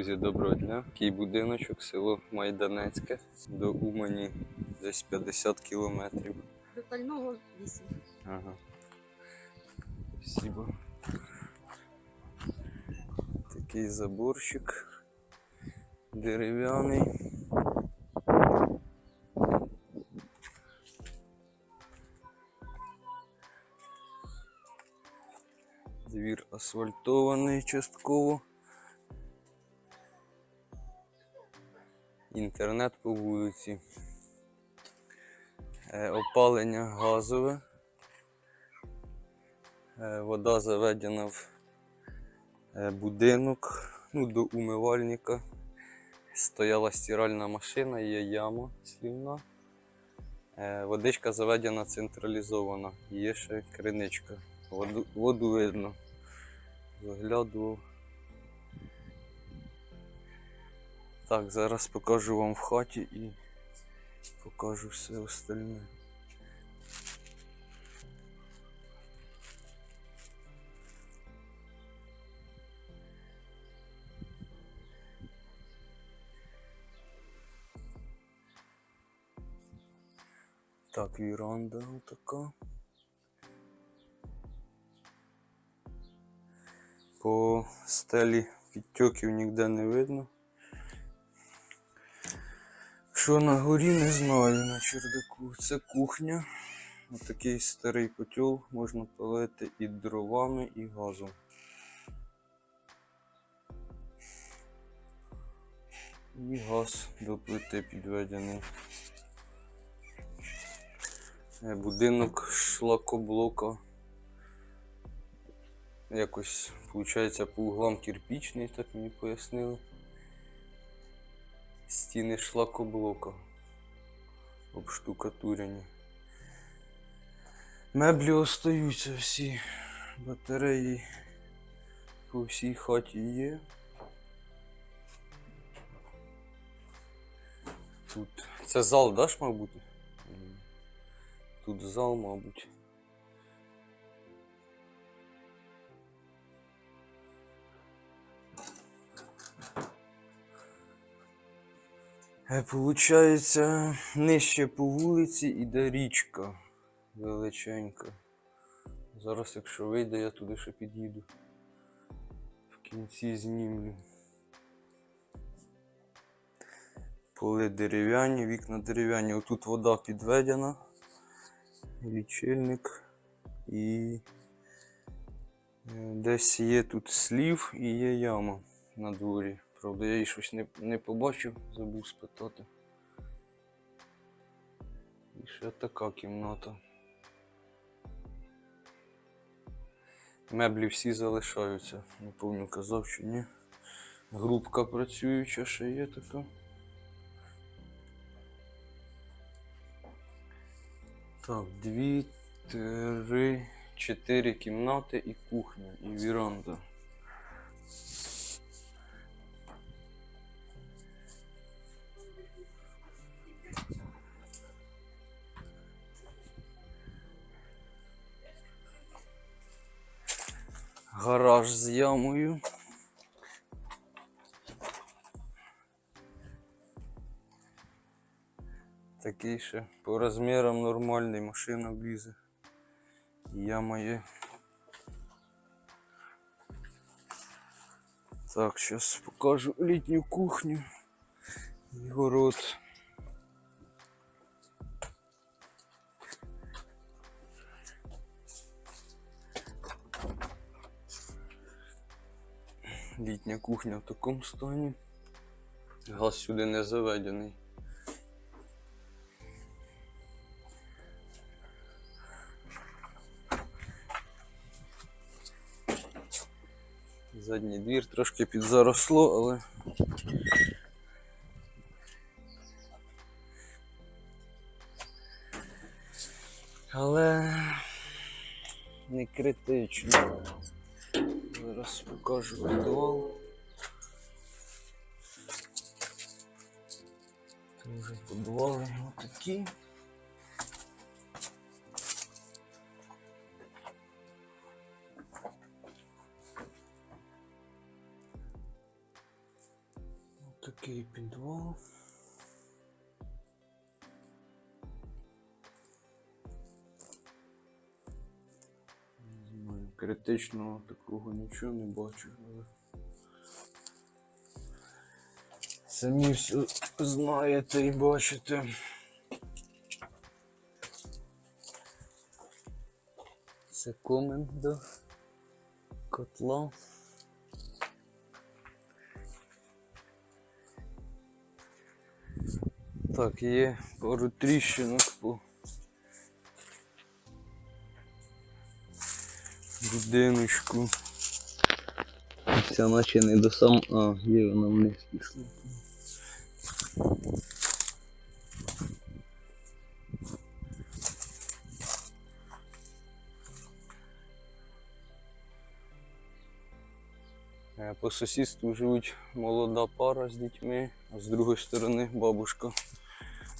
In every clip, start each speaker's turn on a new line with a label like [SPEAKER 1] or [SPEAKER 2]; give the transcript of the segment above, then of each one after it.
[SPEAKER 1] Друзі, доброго дня. Такий будиночок, село Майданецьке. До Умані десь 50 кілометрів.
[SPEAKER 2] До Тального 8.
[SPEAKER 1] Ага. Спасибо. Такий заборчик дерев'яний. Двір асфальтований частково. Інтернет по вулиці. Е, Опалення газове. Е, Вода заведена в е, будинок, ну, до умивальника. Стояла стиральна машина, є яма слівна. Водичка заведена централізована, є ще криничка. Воду, воду видно. Заглядував. Так, зараз покажу вам в хаті і покажу все остальне. Так, віранда така. По стелі підтьоків ніде не видно. Що на горі, не знаю на чердаку. Це кухня. Отакий старий котел можна палити і дровами, і газом. І газ до плити підведений. Е, Будинок шлакоблока. Якось, виходить, по углам кирпічний, так мені пояснили. Стіни шлакоблока. Обштукатурені. Меблі остаються всі. Батареї по всій хаті є. Тут. Це зал, да, ж, мав бути? М. Тут зал, мабуть. Получається, нижче по вулиці іде річка величенька. Зараз, якщо вийде, я туди ще під'їду. В кінці знімлю. Поли дерев'яні, вікна дерев'яні. Отут вода підведена, лічильник і е, десь є тут слів і є яма на дворі. Правда, я її щось не, не побачив, забув спитати. І ще така кімната. Меблі всі залишаються. Пам'ятаю, казав чи ні. Грубка працююча ще є така. Так, дві, три, чотири кімнати і кухня, і віранда. Гараж з ямою. Такий ще по розмірам нормальний, машина влізе. Яма є. Так, зараз покажу літню кухню і город. Літня кухня в такому стані. Газ сюди не заведений. Задній двір трошки підзаросло, але. Але не критично. Зараз покажу підвал. Це вже підвали отакі. Такий підвал. Критичного такого нічого не бачу, але. Самі все знаєте і бачите. Це комен до котла. Так, є пару тріщинок по будиночку. Ця наче не до сам. А, є вона вниз пішла. Е, По сусідству живуть молода пара з дітьми, а з другої сторони бабушка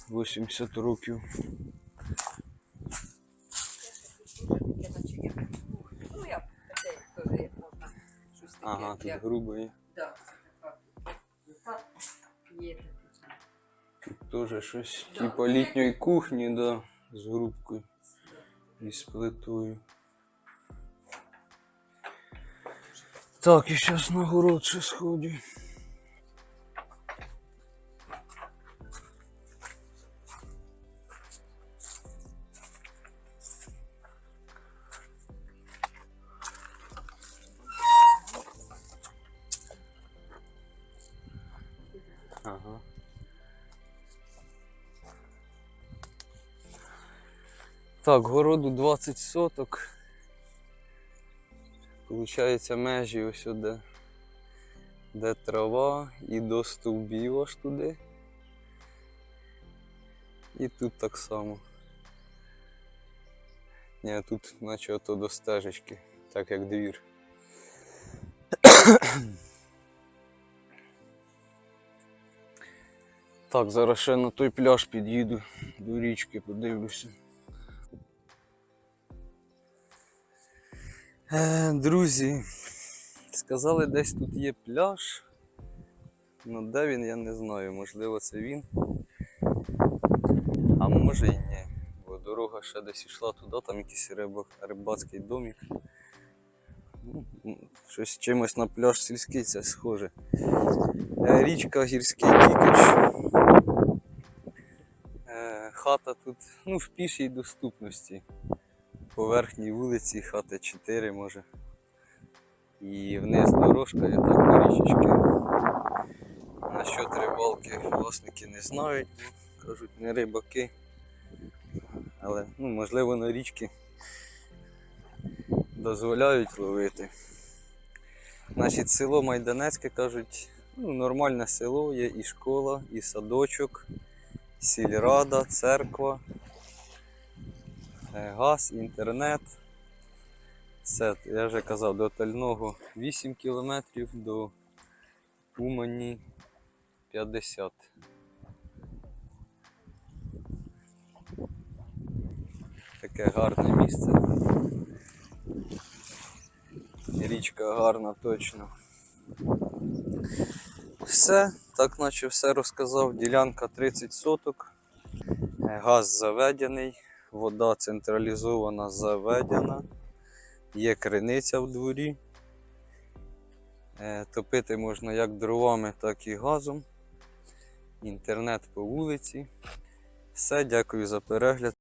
[SPEAKER 1] 80 років. Ага, тут
[SPEAKER 3] така. Так, є таке.
[SPEAKER 1] Тут теж щось
[SPEAKER 3] Да.
[SPEAKER 1] типа літньої кухні, да, з грубкою і з плитою. Так, і зараз на город ще сходю. Так, городу 20 соток. Получається межі ось де, де трава і до стовбів аж туди. І тут так само. Ні, тут наче ото до стежечки, так як двір. Так, зараз ще на той пляж під'їду до річки, подивлюся. Е, друзі, сказали, десь тут є пляж. Ну де він, я не знаю. Можливо, це він. А може і ні. Бо дорога ще десь йшла туди, там якийсь риба, рибацький домик. Ну, щось чимось на пляж сільський це схоже. Е, Річка Гірський Кікич. Е, Хата тут ну, в пішій доступності. По верхній вулиці хата 4 може. І вниз дорожка і так по річечки. Насчет рибалки власники не знають, кажуть, не рибаки. Але ну, можливо на річки дозволяють ловити. Значить, село Майданецьке кажуть, ну, нормальне село, є і школа, і садочок, сільрада, церква, газ, інтернет. Все, я вже казав, до Тального 8 кілометрів, до Умані 50. Таке гарне місце. Річка гарна точно. Все, так наче все розказав. Ділянка 30 соток. Е, Газ заведений, вода централізована заведена. Є криниця в дворі. Е, Топити можна як дровами, так і газом. Інтернет по вулиці. Все, дякую за перегляд.